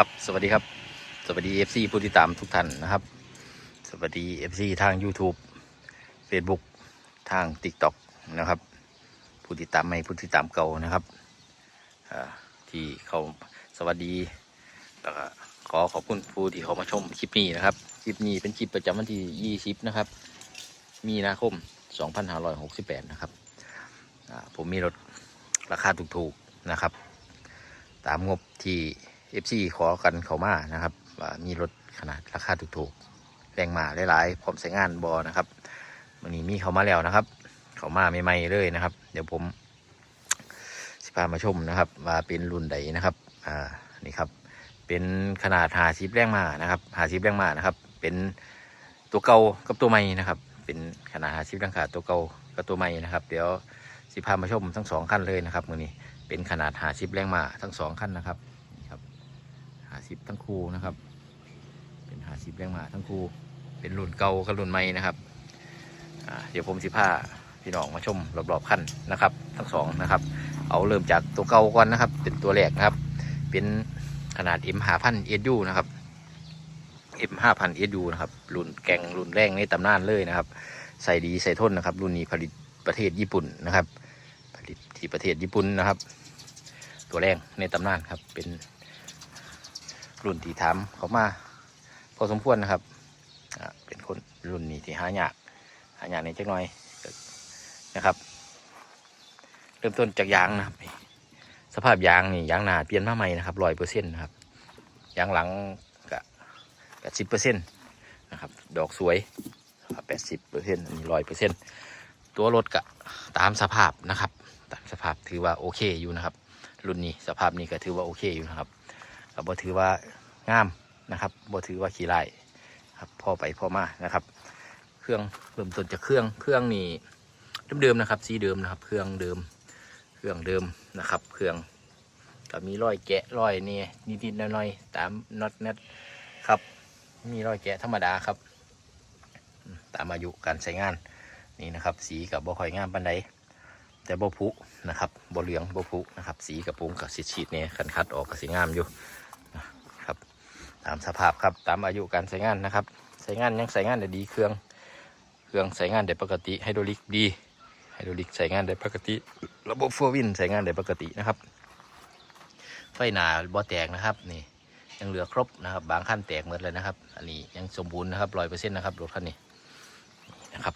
ครับ สวัสดีครับ สวัสดี FC ผู้ติดตามทุกท่านนะครับ สวัสดี FC ทาง YouTube Facebook ทาง TikTok นะครับ ผู้ติดตามใหม่ผู้ติดตามเก่านะครับที่เขาสวัสดีแล้วก็ขอขอบคุณผู้ที่เขามาชมคลิปนี้นะครับ คลิปนี้เป็นคลิปประจำวันที่ 20 นะครับ มีนาคม 2568 นะครับผมมีรถราคาถูกๆนะครับ ตามงบที่ FC ขอกันเขามานะครับมีรถขนาดราคาถูกๆแรงมาหลายๆพร้อมใช้งานบอนะครับวันนี้มีเขามาแล้วนะครับ เขามาใหม่ๆเลยนะครับ เดี๋ยวผมสิพามาชมนะครับ ว่าเป็นรุ่นใดนะครับอ่านี่ครับ เป็นขนาดหาชิปแรงมานะครับหาชิปแรงมานะครับ เป็นตัวเก่ากับตัวใหม่นะครับ เป็นขนาดหาชิปแรงขาตัวเก่ากับตัวใหม่นะครับ เดี๋ยวสิพามาชมทั้งสองขั้นเลยนะครับมือนี้เป็นขนาดหาชิปแรงมาทั้งสองขั้นนะครับ หาชิปทั้งคู่นะครับ เป็นหาชิปแรงมาทั้งคู่ เป็นรุ่นเก่ากับรุ่นใหม่นะครับเดี๋ยวผมสิพาพี่น้องมาชมรอบๆขั้นนะครับ ทั้งสองนะครับ เอาเริ่มจากตัวเก่าก่อนนะครับ เป็นตัวแรกนะครับ เป็นขนาด M 5 0 0 0 SU นะครับ M 5 0 0 0 SU นะครับ รุ่นแกงรุ่นแรงในตำนานเลยนะครับ ใส่ดีใส่ทนนะครับ รุ่นนี้ผลิตประเทศญี่ปุ่นนะครับ ผลิตที่ประเทศญี่ปุ่นนะครับ ตัวแรงในตำนานครับเป็น รุ่นที่ทำเขามาพอสมควรนะครับเป็นคนรุ่นนี้ที่หายากหายากในจักหน่อยนะครับ เริ่มต้นจากยางนะครับ สภาพยางนี่ยางหนาเปลี่ยนมาใหม่นะครับร้อยเปอร์เซ็นต์นะครับยางหลังก็แปดสิบเปอร์เซ็นต์นะครับ ดอกสวยแปดสิบเปอร์เซ็นต์อันนี้ร้อยเปอร์เซ็นต์ตัวรถก็ตามสภาพนะครับ ตามสภาพถือว่าโอเคอยู่นะครับ รุ่นนี้สภาพนี้ก็ถือว่าโอเคอยู่นะครับ ก็บ่ถือว่างามนะครับบ่ถือว่าขี้ไล่ครับพอไปพอมานะครับ เครื่องเริ่มต้นจากเครื่องเครื่องนี่เดิมๆนะครับ สีเดิมนะครับ เครื่องเดิม เครื่องเดิมนะครับ เครื่องก็มีรอยแกะรอยนี่นิดๆหน่อยๆตามน็อตเน็ตครับ มีรอยแกะธรรมดาครับ ตามอายุการใช้งานนี่นะครับ สีกับบ่ค่อยงามปานใดแต่บ่ผุนะครับบ่เหลืองบ่ผุนะครับ สีกระปุงกับสีฉีดเนี่ยคันคัดออกก็สีงามอยู่ ตามสภาพครับ ตามอายุการใช้งานนะครับ ใช้งานยังใช้งานได้ดีเครื่อง เครื่องใช้งานได้ปกติไฮดรอลิกดีไฮดรอลิกใช้งานได้ปกติ ระบบฟัววินใช้งานได้ปกตินะครับ ไฟหนาบ่แตกนะครับนี่ยังเหลือครบนะครับ บางขั้นแตกหมดเลยนะครับ อันนี้ยังสมบูรณ์นะครับร้อยเปอร์เซ็นต์นะครับรถคันนี้นะครับ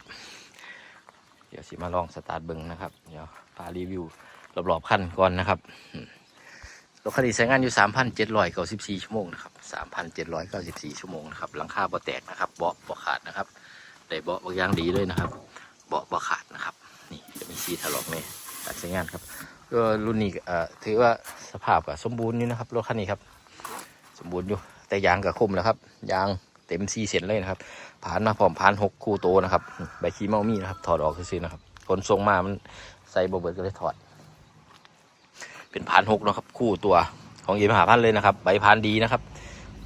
เดี๋ยวสิมาลองสตาร์ทเบิ้งนะครับ เดี๋ยวพารีวิวรอบๆขั้นก่อนนะครับ รถคันนี้ใช้งานอยู่ 3,794 ชั่วโมงนะครับ 3,794 ชั่วโมงนะครับหลังคาบ่แตกนะครับ เบาะบ่ขาดนะครับได้เบาะบางอย่างดีเลยนะครับ เบาะบ่ขาดนะครับ นี่จะมีซีถลอกในการใช้งานครับก็รุ่นนี้เอ่อถือว่าสภาพก็สมบูรณ์อยู่นะครับรถคันนี้ครับ สมบูรณ์อยู่ แต่ยางก็คมแล้วครับ ยางเต็มซีเส้นเลยนะครับผ่านมาพร้อมผ่านหกคู่โตนะครับ ใบขี้เมามีนะครับ ถอดออกซื่อนะครับขนทรงมามันใส่บเบิดก็เลยถอด เป็นผ่านหกนะครับ คู่ตัวของเอ็มหาพันเลยนะครับ ใบผ่านดีนะครับ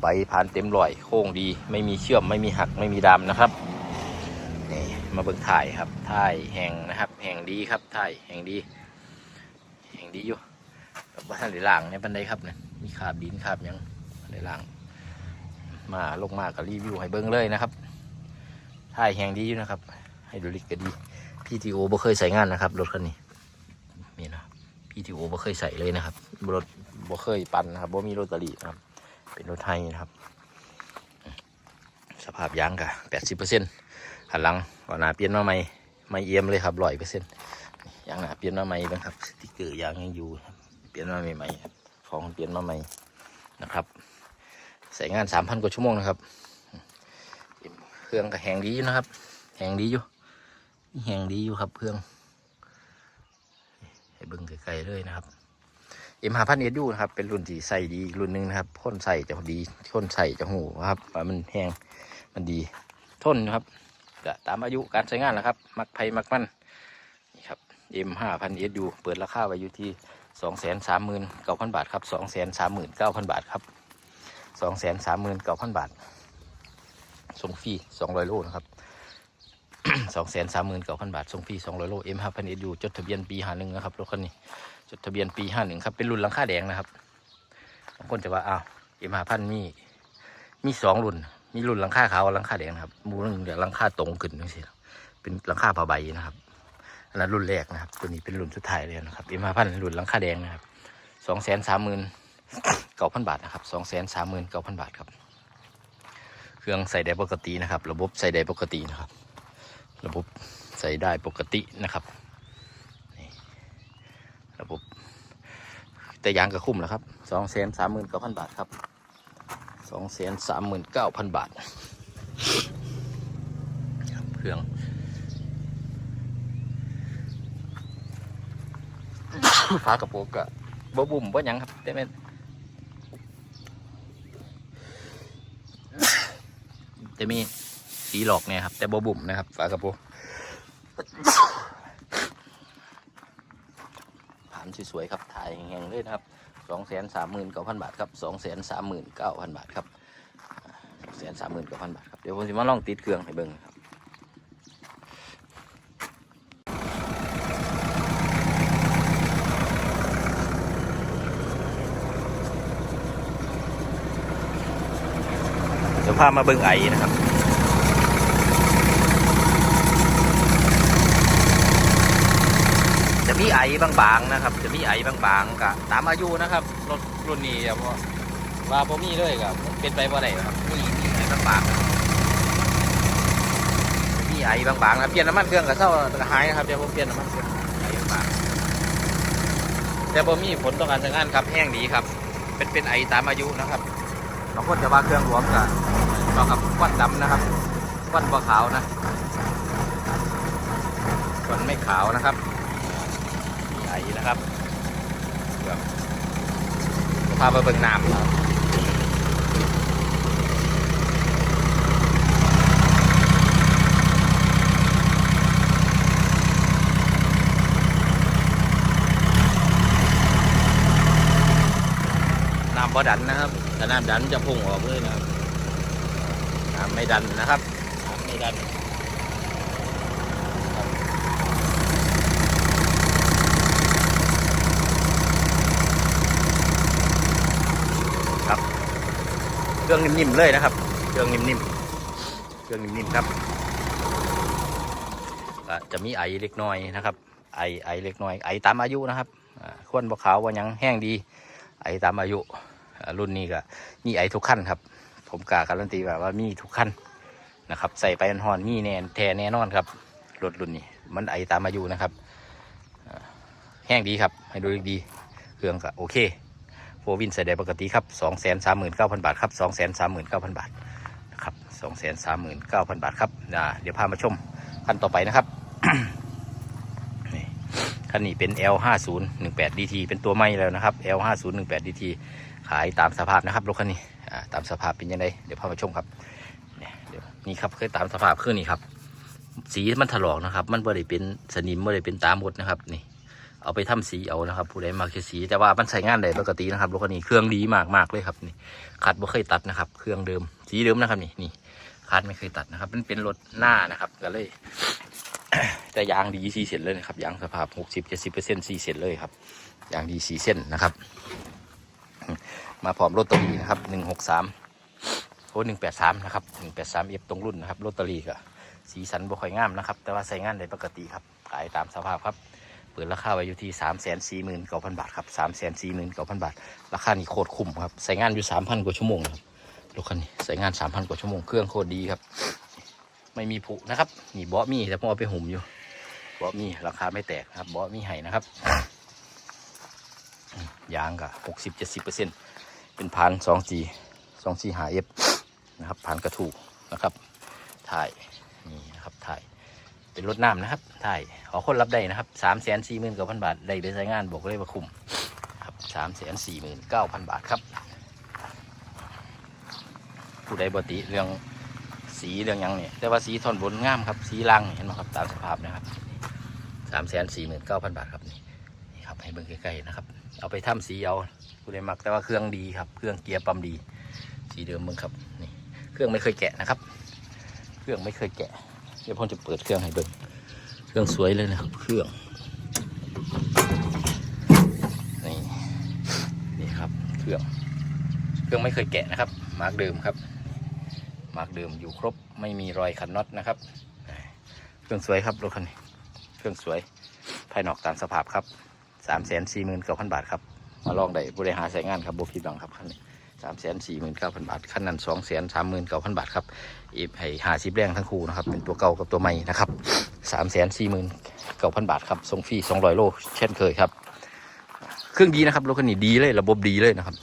ใบผ่านเต็มรอย โค้งดี ไม่มีเชื่อม ไม่มีหัก ไม่มีดำนะครับ นี่มาเบิ่งถ่ายครับ ถ่ายแห่งนะครับ แห่งดีครับ ถ่ายแห่งดี แห่งดีอยู่บบว่าท่านได้ล่างในบันไดครับเนี่ยมีขาบดินขาบยังได้ล่างมาลงมากับรีวิวให้เบิ้งเลยนะครับถ่ายแห่งดีอยู่นะครับ ให้ดูลิกก็ดี PTO บ่เคยใส่งานนะครับรถคันนี้ PTO บ่เคยใส่เลยนะครับรถบ่เคยปั่นนะครับบ่มีโรตารี่นะครับ เป็นรถไทยนะครับ สภาพยางกะแปดสิบเปอร์เซ็นต์หันหลังก่อนหน้าเปลี่ยนมาใหม่ไม่เอี่ยมเลยครับร้อยเปอร์เซ็นต์ยางหน้าเปลี่ยนมาใหม่บ้างครับสติกเกอร์ยางยังอยู่เปลี่ยนมาใหม่ๆของเปลี่ยนมาใหม่นะครับใส่งานสามพันกว่าชั่วโมงนะครับ เครื่องก็แหงดีอยู่นะครับ แหงดีอยู่แหงดีอยู่ครับเครื่อง เบิ้งไกลๆเลยนะครับเอ็มหาพันเอยูนะครับ เป็นรุ่นที่ใส่ดีรุ่นหนึ่งนะครับพ่นใส่จะดีพ่นใส่จะหูครับมันแห้งมันดีทนนะครับก็ตามอายุการใช้งานนะครับ มักไผ่มักมันนี่ครับเอ็มห้าพันเอยูเปิดราคาไว้อยู่ที่สองแสนสามหมื่นเก้าพันบาทครับสองแสนสามหมื่นเก้าพันบาทครับสองแสนสามหมื่นเก้าพันบาทส่งฟรีสองร้อยโลนะครับ สองแสนสามหมื่นเก้าพันบาทส่งฟรีสองร้อยโลเอ็มห้าพันเอ็ดยูจดทะเบียนปีห้าหนึ่งนะครับรถคันนี้ จดทะเบียนปีห้าหนึ่งครับ เป็นรุ่นหลังคาแดงนะครับบางคนจะว่าอ้าวเอ็มหาพันมี มีสองรุ่น มีรุ่นหลังคาขาวหลังคาแดงนะครับมูหนึงเดี๋ยวหลังคาตรงขึ้นจังซี่เป็นหลังคาผ้าใบนะครับอันนั้นรุ่นแรกนะครับ ตัวนี้เป็นรุ่นสุดท้ายเลยนะครับเอ็มหาพันรุ่นหลังคาแดงนะครับสองแสนสามหมื่นเก้าพันบาทนะครับสองแสนสามหมื่นเก้าพันบาทครับ เครื่องใส่ได้ปกตินะครับ ระบบใส่ได้ปกตินะครับ ระบบใส่ได้ปกตินะครับนี่ระบบ แต่ยางก็คุ้มแล้วครับสองแสนสามหมื่นเก้าพันบาทครับสองแสนสามหมื่นเก้าพันบาทครับเครื่องฝากระโปรงกะบ่บุ่มบ่ยังครับแต่แม่นจะมี สีหลอกเนี่ยครับ แต่บบุ่มนะครับ ฝากระโปรงผ่านสวยๆครับ ถ่ายแห้งๆเลยนะครับสองแสนสามหมื่นเก้าพันบาทครับสองแสนสามหมื่นเก้าพันบาทครับสองแสนสามหมื่นเก้าพันบาทครับ เดี๋ยวผมจะมาลองติดเครื่องให้เบิ่งครับเดี๋ยวพามาเบิ่งไอนะครับ จะมีไอบางๆนะครับ จะมีไอบางๆกับตามอายุนะครับรถรุ่นนี้แบบว่าว่าผมมีเลยกับเป็นไปบ่ได้ครับมีมีไอบางๆนะครับมีไอบางๆนะเปลี่ยนน้ำมันเครื่องกับเศร้าหายนะครับเดี๋ยวผมเปลี่ยนน้ำมันเครื่องไอบางแต่ผมมีผลต่อการใช้งานครับแห้งดีครับ เป็นเป็นไอตามอายุนะครับบางคนจะว่าเครื่องหลวมกับเรากับควันดำนะครับควันบ่ขาวนะควันไม่ขาวนะครับ ใหญ่นะครับแบบพาไปเบิ่งน้ำครับน้ำบ่ดันนะครับแต่น้ำดันจะพุ่งออกเลยนะครับน้ำไม่ดันนะครับน้ำไม่ดัน รื่องนิ่มๆเลยนะครับเครื่องนิ่มๆเครื่องนิ่มๆครับจะมีไอเล็กน้อยนะครับ ไอไอเล็กน้อยไอตามอายุนะครับอ่าควรบกขาวว่ายังแห้งดี ไอตามอายุรุ่นนี้ก็มีไอทุกขั้นครับ ผมกล้าการันตีว่าว่ามีทุกขั้นนะครับ ใส่ไปหอนมีแน่แทแน่นอนครับรถรุ่นนี้ มันไอตามอายุนะครับแห้งดีครับให้ดูดี เครื่องก็โอเค โฟวินใส่ได้ปกติครับสองแสนสามหมื่นเก้าพันบาทครับสองแสนสามหมื่นเก้าพันบาทนะครับสองแสนสามหมื่นเก้าพันบาทครับเดี๋ยวพามาชมคันต่อไปนะครับนี่คันนี้เป็น L ห้าศูนย์หนึ่งแปด DT เป็นตัวใหม่แล้วนะครับ L ห้าศูนย์หนึ่งแปด DT ขายตามสภาพนะครับรถคันนี้ตามสภาพเป็นยังไงเดี๋ยวพามาชมครับเนี่เดี๋ยวนี่ครับเคยตามสภาพคือนี่ครับ สีมันถลอกนะครับ มันไม่ได้เป็นสนิมไม่ได้เป็นตามหมดนะครับนี่ เอาไปทำสีเอานะครับ ผู้ใดมาคือสี แต่ว่ามันใช้งานได้ปกตินะครับรถคันนี้เครื่องดีมากมากเลยครับนี่คัดไม่เคยตัดนะครับ เครื่องเดิมสีเดิมนะครับนี่นี่คัดไม่เคยตัดนะครับ มันเป็นรถหน้านะครับก็เลยแต่ยางดีสีเส้นเลยนะครับยางสภาพหกสิบเจ็ดสิบเปอร์เซ็นต์สีเส้นเลยครับยางดีสีเส้นนะครับ มาพร้อมรถตอรีนะครับหนึ่งหกสามโอ้หนึ่งแปดสามนะครับหนึ่งแปดสามเอฟตรงรุ่นนะครับรถตอรีก็สีสันบ่ค่อยงามนะครับ แต่ว่าใช้งานได้ปกติครับขายตามสภาพครับ เปิดราคาไว้อยู่ที่สามแสนสี่หมื่นเก้าพันบาทครับสามแสนสี่หมื่นเก้าพันบาท ราคานี่โคตรคุ้มครับ ใส่งานอยู่สามพันกว่าชั่วโมงครับรถคันนี้ใส่งานสามพันกว่าชั่วโมง เครื่องโคตรดีครับ ไม่มีผุนะครับ นี่เบาะมีแต่ผมเอาไปหุ่มอยู่เบาะมีราคาไม่แตกครับเบาะมีไห้นะครับ ยางก็หกสิบเจ็ดสิบเปอร์เซ็นต์เป็นพันสองจีสองจีหาเอฟนะครับพันกระถูกนะครับ ถ่ายนี่นะครับถ่ายเป็นรถน้ำนะครับถ่าย ขอคนรับได้นะครับสามแสนสี่หมื่นเก้าพันบาทได้ไปใช้งานบอกเลยว่าคุ้มครับสามแสนสี่หมื่นเก้าพันบาทครับ ผู้ใดบติเรื่องสีเรื่องยังเนี่ยแต่ว่าสีทอนบนงามครับสีล่างเห็นไหมครับตามสภาพนะครับสามแสนสี่หมื่นเก้าพันบาทครับนี่นี่ครับให้เบิ่งใกล้ๆนะครับ เอาไปทำสีเอาผู้ใดมักแต่ว่าเครื่องดีครับเครื่องเกียร์ปั๊มดีสีเดิมเบิ่งครับนี่เครื่องไม่เคยแกะนะครับ เครื่องไม่เคยแกะเดี๋ยวผมจะเปิดเครื่องให้เบิ่ง เครื่องสวยเลยนะครับเครื่องนี่นี่ครับเครื่อง เครื่องไม่เคยแกะนะครับ มาร์กเดิมครับ มาร์กเดิมอยู่ครบไม่มีรอยขันน็อตนะครับ เครื่องสวยครับรถคันนี้เครื่องสวยภายนอกตามสภาพครับสามแสนสี่หมื่นเก้าพันบาทครับมาลองได้บริหารใช้งานครับบผิดหวังครับคันนี้สามแสนสี่หมื่นเก้าพันบาทคันนั้นสองแสนสามหมื่นเก้าพันบาทครับอีให้หาชิปแรงทั้งคู่นะครับ เป็นตัวเก่ากับตัวใหม่นะครับ สามแสนสี่หมื่นเก้าพันบาทครับส่งฟรีสองร้อยโลเช่นเคยครับ เครื่องดีนะครับรถคันนี้ดีเลยระบบดีเลยนะครับ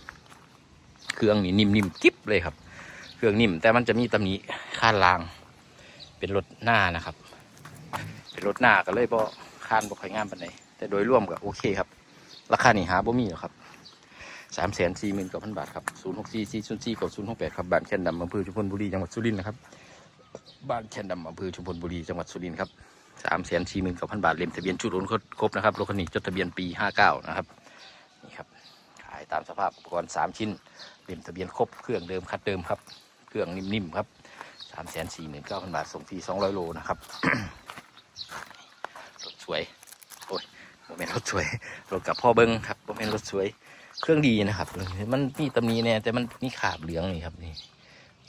เครื่องนี่นิ่มๆกิ๊บเลยครับ เครื่องนิ่มแต่มันจะมีตำหนิข้านลาง เป็นรถหน้านะครับ เป็นรถหน้าก็เลยบ่ข้านบ่ค่อยงามปานใดแต่โดยรวมก็โอเคครับ ราคานี่หาบ่มีหรอกครับสามแสนสี่หมื่นกว่าพันบาทครับศูนย์หกสี่สี่ศูนย์สี่กับศูนย์หกแปดครับบ้านแคนดำอำเภอชุมพลบุรีจังหวัดสุรินทร์นะครับ บ้านแคนดำอำเภอชุมพลบุรีจังหวัดสุรินทร์ครับสามแสนสี่หมื่นกว่าพันบาทเล่มทะเบียนชุดโอนครบนะครับรถคันนี้จดทะเบียนปีห้าเก้านะครับนี่ครับขายตามสภาพอุปกรณ์สามชิ้นเล่มทะเบียนครบเครื่องเดิมคัดเดิมครับ เครื่องนิ่มๆครับสามแสนสี่หมื่นเก้าพันบาทส่งฟรีสองร้อยโลนะครับรถสวยโอ้ยโมเมนรถสวยรถกับพ่อเบิ้งครับโมเมนรถสวย เครื่องดีนะครับ มันมีตำหนี้เนี่ยแต่มันมีขาบเหลืองนี่ครับนี่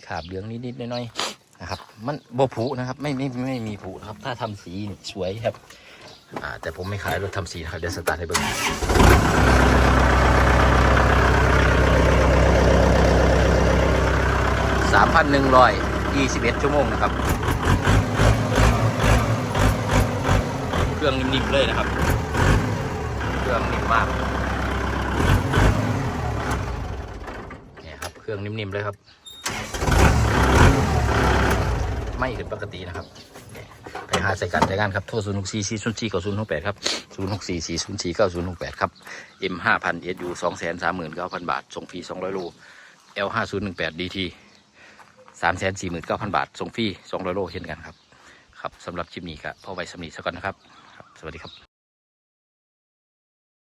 ขาบเหลืองนิดๆน้อยๆ นะครับ มันโบผุนะครับ ไม่ไม่ไม่มีผุนะครับ ถ้าทำสีสวยครับ อ่า แต่ผมไม่ขายรถทำสีนะครับเดี๋ยวสตาร์ทให้เบิ้งสามพันหนึ่งร้อยยี่สิบเอ็ดชั่วโมงนะครับ เครื่องนิ่มๆเลยนะครับ เครื่องนิ่มมาก เนี่ยครับ เครื่องนิ่มๆเลยครับ ไม่ขึ้นปกตินะครับ ไปหาใส่กันใส่กันครับ โทรศูนย์หกสี่สี่ศูนย์สี่เก้าศูนย์หกแปดครับศูนย์หกสี่สี่ศูนย์สี่เก้าศูนย์หกแปดครับมห้าพันเอสยูสองแสนสามหมื่นเก้าพันบาท ส่งฟรีสองร้อยโลเอลห้าศูนย์หนึ่งแปดดีทีสามแสนสี่หมื่นเก้าพันบาท ส่งฟรีสองร้อยโลเช่นกันครับ ครับสำหรับชิปนี้ครับพอไว้สำนีสักก่อนนะครับ สวัสดีครับ